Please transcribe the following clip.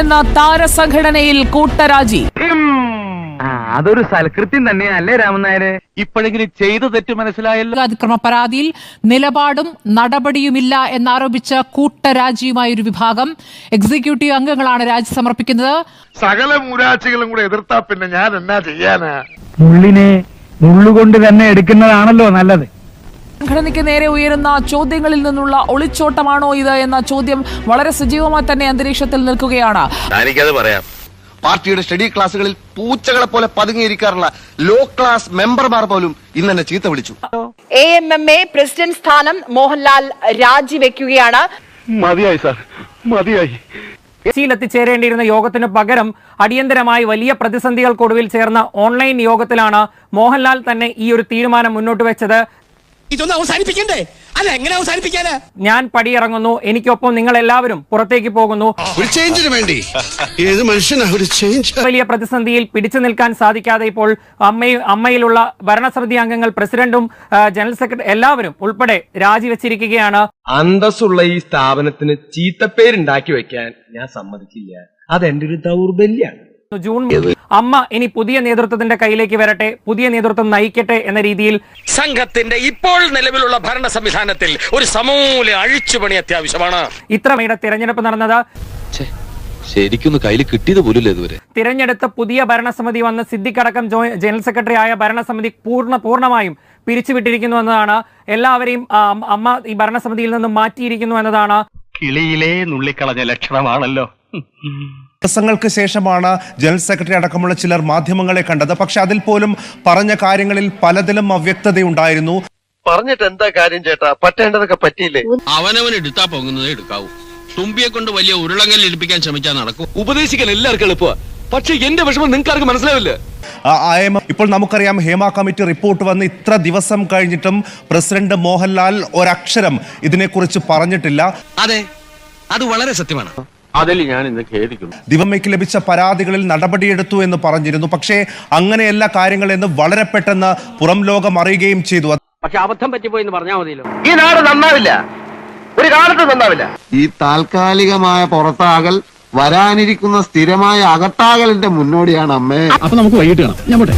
എന്ന താരസംഘടനയിൽ കൂട്ടരാജി. അതൊരു സൽകൃത്യം തന്നെയല്ലേ രാമനായര്? ഇപ്പോഴെങ്കിലും ചെയ്തു തെറ്റ് മനസ്സിലായല്ലോ. അതിക്രമ പരാതിയിൽ നിലപാടും നടപടിയുമില്ല എന്നാരോപിച്ച കൂട്ടരാജിയുമായ ഒരു വിഭാഗം എക്സിക്യൂട്ടീവ് അംഗങ്ങളാണ് രാജി സമർപ്പിക്കുന്നത്. സകല മൂരാജികളും കൂടെ എതിർത്താ പിന്നെ ഞാൻ എന്നാ ചെയ്യാനാ? മുള്ളിനെ മുള്ളുകൊണ്ട് തന്നെ എടുക്കുന്നതാണല്ലോ നല്ലത്. സംഘടനയ്ക്ക് നേരെ ഉയരുന്ന ചോദ്യങ്ങളിൽ നിന്നുള്ള ഒളിച്ചോട്ടമാണോ ഇത് എന്ന ചോദ്യം വളരെ സജീവമായി തന്നെ അന്തരീക്ഷത്തിൽ നിൽക്കുകയാണ്. എനിക്കത് പറയാം. പാർട്ടിയുടെ സ്റ്റഡി ക്ലാസ്സുകളിൽ പൂച്ചകളെ പോലെ പതുങ്ങിയിരിക്കാറുള്ള ലോ ക്ലാസ് മെമ്പർമാർ പോലും ഇന്ന് എന്നെ ചീത്ത വിളിച്ചു. A M M A president സ്ഥാനം മോഹൻലാൽ രാജിവെക്കുകയാണ്. മതിയായി സാർ മതിയായി. എത്തിച്ചേരേണ്ടിയിരുന്ന യോഗത്തിന് പകരം അടിയന്തരമായി വലിയ പ്രതിസന്ധികൾക്കൊടുവിൽ ചേർന്ന ഓൺലൈൻ യോഗത്തിലാണ് മോഹൻലാൽ തന്നെ ഈ ഒരു തീരുമാനം മുന്നോട്ട് വെച്ചത്. ഇതൊന്നും അവസാനിപ്പിക്കണ്ടേ? അല്ല എങ്ങനെ അവസാനിപ്പിക്കാനാ? ഞാൻ പടിയിറങ്ങുന്നു എനിക്കൊപ്പം നിങ്ങൾ എല്ലാവരും പുറത്തേക്ക് പോകുന്നു. ഒരു ചേഞ്ചിന് വേണ്ടി. ഏത് മനുഷ്യനാ ഒരു ചേഞ്ച് വലിയ പ്രതിസന്ധിയിൽ പിടിച്ചു നിൽക്കാൻ സാധിക്കാതെ ഇപ്പോൾ അമ്മയും അമ്മയിലുള്ള ഭരണസമിതി അംഗങ്ങൾ പ്രസിഡന്റും ജനറൽ സെക്രട്ടറി എല്ലാവരും ഉൾപ്പെടെ രാജിവെച്ചിരിക്കുകയാണ്. അന്തസ്സുള്ള ഈ സ്ഥാപനത്തിന് ചീത്തപ്പേരുണ്ടാക്കി വെക്കാൻ ഞാൻ സമ്മതിക്കില്ല. അതെന്റെ ഒരു ദൗർബല്യാണ്. ജൂൺ അമ്മ ഇനി പുതിയ നേതൃത്വത്തിന്റെ കയ്യിലേക്ക് വരട്ടെ പുതിയ നേതൃത്വം നയിക്കട്ടെ എന്ന രീതിയിൽ സംഘത്തിന്റെ ഇപ്പോൾ നിലവിലുള്ള ഭരണ സംവിധാനത്തിൽ ഒരു സമൂല അഴിച്ചുപണി അത്യാവശ്യമാണ്. ഇത്രമേടെ തിരഞ്ഞെടുപ്പ് നടന്നത്. ശരിക്കും കയ്യിൽ കിട്ടിയത് പോലില്ല ഇതുവരെ. തിരഞ്ഞെടുത്ത പുതിയ ഭരണസമിതി വന്ന് സിദ്ദിഖടക്കം ജോ- ജനറൽ സെക്രട്ടറി ആയ ഭരണസമിതി പൂർണ പൂർണമായും പിരിച്ചുവിട്ടിരിക്കുന്നു എന്നതാണ്. എല്ലാവരെയും അമ്മ ഈ ഭരണസമിതിയിൽ നിന്നും മാറ്റിയിരിക്കുന്നു എന്നതാണ്. കിളിയിലെ നുള്ളിക്കളഞ്ഞ ലക്ഷണമാണല്ലോ. ദിവസങ്ങൾക്ക് ശേഷമാണ് ജനറൽ സെക്രട്ടറി അടക്കമുള്ള ചിലർ മാധ്യമങ്ങളെ കണ്ടത്. പക്ഷെ അതിൽ പോലും പറഞ്ഞ കാര്യങ്ങളിൽ പലതിലും അവ്യക്തതയുണ്ടായിരുന്നു. പറഞ്ഞിട്ട് എന്താ കാര്യം ചേട്ടാ? പറ്റേണ്ടതൊക്കെ പറ്റിയില്ലേ? അവനവൻ എടുത്താ പോകുന്നത് എടുക്കാവൂ. തുമ്പിയെ കൊണ്ട് വലിയ ഉരുളങ്ങൽ ഇടിപ്പിക്കാൻ ശ്രമിച്ചാൽ നടക്കും. ഉപദേശിക്കാൻ എല്ലാവർക്കും എളുപ്പമാ. പക്ഷെ എന്റെ വിഷമം നിങ്ങൾക്ക് ആർക്കും മനസ്സിലാവില്ല. ആ, ഇപ്പോൾ നമുക്കറിയാം ഹേമ കമ്മിറ്റി റിപ്പോർട്ട് വന്ന് ഇത്ര ദിവസം കഴിഞ്ഞിട്ടും പ്രസിഡന്റ് മോഹൻലാൽ ഒരക്ഷരം ഇതിനെക്കുറിച്ച് പറഞ്ഞിട്ടില്ല. അതെ അത് വളരെ സത്യമാണ്. അതിൽ ഞാൻ ഇന്ന് ഖേദിക്കുന്നു. ദിവമ്മയ്ക്ക് ലഭിച്ച പരാതികളിൽ നടപടിയെടുത്തു എന്ന് പറഞ്ഞിരുന്നു. പക്ഷേ അങ്ങനെയല്ല കാര്യങ്ങളെന്ന് വളരെ പെട്ടെന്ന് പുറം ലോകം അറിയുകയും ചെയ്തു. പക്ഷെ അബദ്ധം പറ്റിപ്പോയി പറഞ്ഞാൽ മതിയല്ലോ. ഈ നാട് നന്നാവില്ല. ഒരു കാലത്ത് നന്നാവില്ല. ഈ താൽക്കാലികമായ പുറത്താകൽ വരാനിരിക്കുന്ന സ്ഥിരമായ അകത്താകലിന്റെ മുന്നോടിയാണ് അമ്മേ. അപ്പൊ നമുക്ക് വൈകിട്ട് കാണാം. ഞാൻ പോട്ടെ.